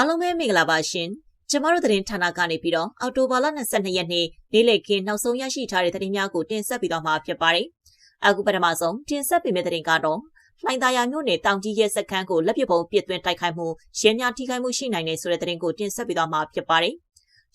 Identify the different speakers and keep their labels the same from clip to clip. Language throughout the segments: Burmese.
Speaker 1: အားလုံးပဲမင်္ဂလာပါရှင်ကျမတို့သတင်းဌာနကနေပြီးတော့အော်တိုဘာလ22ရက်နေ့နေ့လည်ခင်းနောက်ဆုံးရရှိထားတဲ့သတင်းများကိုတင်ဆက်ပြီးတော့မှာဖြစ်ပါတယ်အခုပထမဆုံးတင်ဆက်ပေးမယ့်သတင်းကတော့လှိုင်သာယာမြို့နယ်တောင်ကြီးရဲစခန်းကိုလက်ပစ်ပုံပစ်သွင်းတိုက်ခိုက်မှုရဲများထိခိုက်မှုရှိနိုင်တယ်ဆိုတဲ့သတင်းကိုတင်ဆက်ပြီးတော့မှာဖြစ်ပါတယ်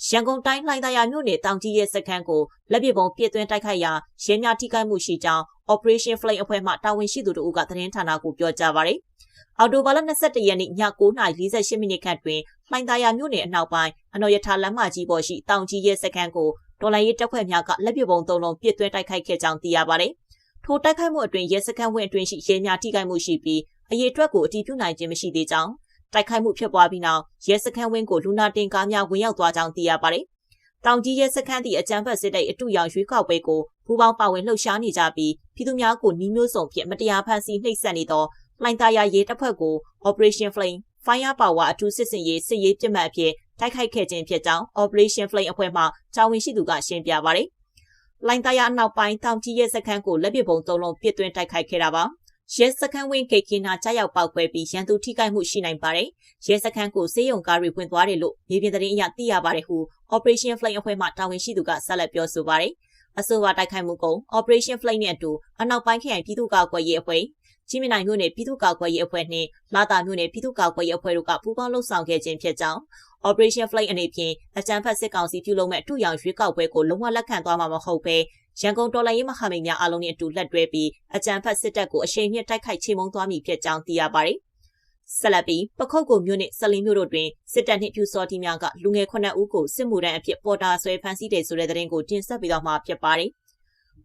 Speaker 1: ရန်ကုန်တိုင်းလှိုင်သာယာမြို့နယ်တောင်ကြီးရဲစခန်းကိုလက်ပစ်ပုံပစ်သွင်းတိုက်ခိုက်ရာရဲများထိခိုက်မှုရှိကြောင်း Operation Flame အဖွဲ့မှတာဝန်ရှိသူတို့ကသတင်းဌာနကိုပြောကြားပါတယ်။ အော်တိုဘာလ22ရက်နေ့ည9:48မိနစ်ခန့်တွင်လှိုင်သာယာမြို့နယ်အနောက်ပိုင်းအနော်ရထားလမ်းမကြီးပေါ်ရှိတောင်ကြီးရဲစခန်းကိုတော်လိုင်းရဲတပ်ဖွဲ့များကလက်ပစ်ပုံသုံးလုံးပစ်သွင်းတိုက်ခိုက်ခဲ့ကြောင်းသိရပါတယ်။ထိုတိုက်ခိုက်မှုအတွင်းရဲစခန်းဝင်းအတွင်းရှိရဲများထိခိုက်မှုရှိပြီးအရေးအတွက်ကိုအတည်ပြုနိုင်ခြင်းမရှိသေးကြောင်းတိုက်ခိုက်မှုဖြစ်ပွားပြီးနောက်ရဲစခန်းဝင်းကိုလူနာတင်ကားများဝင်ရောက်သွားကြောင်းသိရပါတယ်။တောင်ကြီးရဲစခန်းသည့်အကြမ်းဖက်စစ်တပ်အတူရောင်ရွေးကောက်ပွဲကိုပူးပေါင်းပါဝင်လှုပ်ရှားနေကြပြီးပြည်သူများကိုနှီးမျိုးစုံဖြင့်မတရားဖန်ဆီးနှိပ်စက်နေသော လှိုင်သာယာရေးတပ်ဖွဲ့ကို Operation Flame Fire Power အထူးစစ်စင်ရေးစစ်ရေးပြစ်မှတ်အဖြစ်တိုက်ခိုက်ခဲ့ခြင်းဖြစ်ကြောင်း Operation Flame အဖွဲ့မှတာဝန်ရှိသူကရှင်းပြပါရယ်။လိုင်တာယာအနောက်ပိုင်းတောင်ကြီးရဲစခန်းကိုလက်ပစ်ပုံသုံးလုံးပစ်သွင်းတိုက်ခိုက်ခဲ့တာပါ။ရဲစခန်းဝင်းဂိတ်ကင်းနာကြားရောက်ပောက်ကွဲပြီးရန်သူထိခိုက်မှုရှိနိုင်ပါတယ်။ရဲစခန်းကိုစေယုံကားတွေဝင်သွားတယ်လို့မြေပြင်သတင်းအရသိရပါတယ်ဟု Operation Flame အဖွဲ့မှတာဝန်ရှိသူကဆက်လက်ပြောဆိုပါတယ်။အဆိုပါတိုက်ခိုက်မှုကို Operation Flame နဲ့အတူအနောက်ပိုင်းခရိုင်ပြည်သူ့ကာကွယ်ရေးအဖွဲ့ ကြီးမြနိုင်မြို့နယ်ပြည်သူ့ကာကွယ်ရေးအဖွဲ့နှင့်လာတာမြို့နယ်ပြည်သူ့ကာကွယ်ရေးအဖွဲ့တို့ကပူးပေါင်းလှုပ်ဆောင်ခဲ့ခြင်းဖြစ်ကြောင်း Operation Flame အနေဖြင့်အကြံဖတ်စစ်ကောင်စီပြုလုပ်မဲ့အထူရောင်ရွေးကောက်ပွဲကိုလုံးဝလက်ခံသွားမှာမဟုတ်ဘဲရန်ကုန်တော်လှန်ရေးမဟာမိတ်များအားလုံးနဲ့အတူလက်တွဲပြီးအကြံဖတ်စစ်တပ်ကိုအရှိန်မြင့်တိုက်ခိုက်ချေမှုန်းသွားမည်ဖြစ်ကြောင်းသိရပါတယ်။ဆက်လက်ပြီးပခုတ်ကိုမြို့နယ်ဆလင်းမြို့တို့တွင်စစ်တပ်နှင့်ပြူစောတိများကလူငယ်9ဦးကိုစစ်မှုထမ်းအဖြစ်ပေါ်တာဆွဲဖမ်းဆီးတယ်ဆိုတဲ့သတင်းကိုတင်ဆက်ပေးတော့မှာဖြစ်ပါတယ်။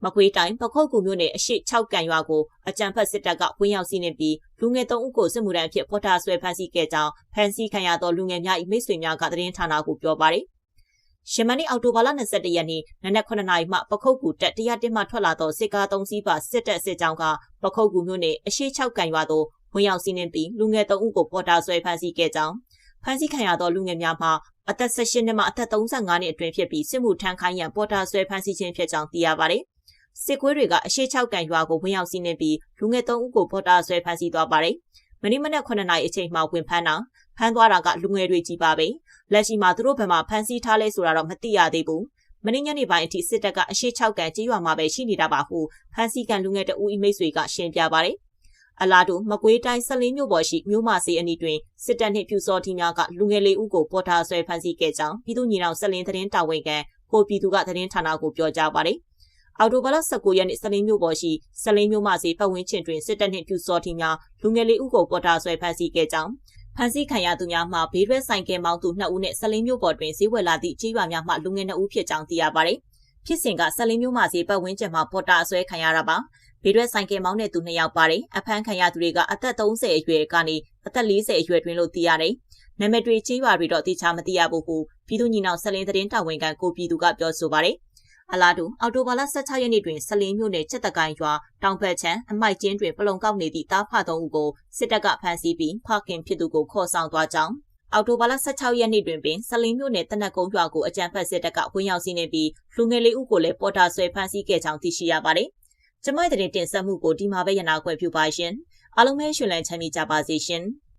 Speaker 1: မကွေးတိုင်းပခုတ်ကူမြို့နယ်အရှိ6ကန်ရွာကိုအကြံဖက်စစ်တပ်ကဝင်းရောက်စီးနေပြီးလူငယ်3ဦးကိုစစ်မှုထမ်းအဖြစ်ပေါ်တာဆွဲဖမ်းဆီးခဲ့ကြောင်းဖမ်းဆီးခံရသောလူငယ်များ၏မိတ်ဆွေများကသတင်းဌာနကိုပြောပါရယ်ရှမနီအော်တိုဘာလ22ရက်နေ့နနက်9နာရီမှပခုတ်ကူတက်တရတင်မှထွက်လာသောစစ်ကား3စီးပါစစ်တပ်စစ်ကြောင်းကပခုတ်ကူမြို့နယ်အရှိ6ကန်ရွာသို့ဝင်ရောက်စီးနှင်းပြီးလူငယ်3ဦးကိုပေါ်တာဆွဲဖမ်းဆီးခဲ့ကြောင်းဖမ်းဆီးခံရသောလူငယ်များမှာအသက်18နှစ်မှအသက်35နှစ်အတွင်းဖြစ်ပြီးစစ်မှုထမ်းခိုင်းရန်ပေါ်တာဆွဲဖမ်းဆီးခြင်းဖြစ်ကြောင်းသိရပါသည် စစ်ခွေးတွေကအရှိ6ကန်ရွာကိုဝင်ရောက်စီးနှင်းပြီးလူငယ်3ဦးကိုပေါ်တာဆွဲဖမ်းဆီးသွားပါတယ်။မနေ့မနက်9နာရီအချိန်မှဝင်ဖမ်းတာဖမ်းသွားတာကလူငယ်တွေကြီးပါပဲ။လက်ရှိမှာသူတို့ဘက်မှဖမ်းဆီးထားလဲဆိုတာတော့မသိရသေးဘူး။မင်းညနေပိုင်းအထိစစ်တပ်ကအရှိ6ကန်ကြေးရွာမှာပဲရှိနေတာပါဟုဖမ်းဆီးကန်လူငယ်တဦးအမိတ်ဆွေကရှင်းပြပါတယ်။အလားတူမကွေးတိုင်းဆက်လင်းမြို့ပေါ်ရှိမြို့မစေအနီးတွင်စစ်တပ်နှင့်ပြူစောထီများကလူငယ်လေးဦးကိုပေါ်ထားဆွဲဖမ်းဆီးခဲ့ကြောင်းပြည်သူ့ညီနောင်ဆက်လင်းသတင်းတာဝန်ခံကိုပြည်သူကသတင်းဌာနကိုပြောကြားပါတယ်။ အော်တိုဘာလ19ရက်နေ့စလင်းမြို့ပေါ်ရှိစလင်းမြို့မှစီပတ်ဝန်းကျင်တွင်စစ်တပ်နှင့်ပြူစော်ထီများလူငယ်လေးဦးကိုပေါ်တာဆွဲဖမ်းဆီးခဲ့ကြောင်းဖမ်းဆီးခံရသူများမှဘေးရွက်ဆိုင်ကယ်မောင်းသူ2ဦးနဲ့စလင်းမြို့ပေါ်တွင်ဈေးဝယ်လာသည့်ကြေးရွာများမှလူငယ်2ဦးဖြစ်ကြောင်းသိရပါတယ်။ဖြစ်စဉ်ကစလင်းမြို့မှစီပတ်ဝန်းကျင်မှာပေါ်တာဆွဲခံရတာပါ။ဘေးရွက်ဆိုင်ကယ်မောင်းတဲ့သူ2ယောက်ပါတယ်။အဖမ်းခံရသူတွေကအသက်30အရွယ်ကနေအသက်40အရွယ်တွင်လို့သိရတယ်။နာမည်တွေကြေးရွာတွေတော့တိကျမသိရဘူးဟုပြည်သူညီနောင်စလင်းသတင်းတာဝန်ခံကိုပြည်သူကပြောဆိုပါတယ်။ အလားတူအော်တိုဘာလ16ရက်နေ့တွင်စလင်းမြို့နယ်ချက်တကိုင်းရွာတောင်ဘက်ချမ်းအမိုက်ကျင်းတွင်ပလုံကောက်နေသည့်တားဖသုံးဦးကိုစစ်တပ်ကဖမ်းဆီးပြီးဖခင်ဖြစ်သူကိုခေါ်ဆောင်သွားကြောင်းအော်တိုဘာလ16ရက်နေ့တွင်ပင်စလင်းမြို့နယ်တနက်ကုန်းရွာကိုအကြံဖက်စစ်တပ်ကဝင်ရောက်စီးနေပြီးလူငယ်လေးဦးကိုလည်းပေါ်တာဆွဲဖမ်းဆီးခဲ့ကြောင်းသိရှိရပါတယ်။ကျမတဲ့တင်ဆက်မှုကိုဒီမှာပဲရနာခွဲပြုပါရှင်။အားလုံးပဲရှင်လန်းချမ်းမြေကြပါစေရှင်။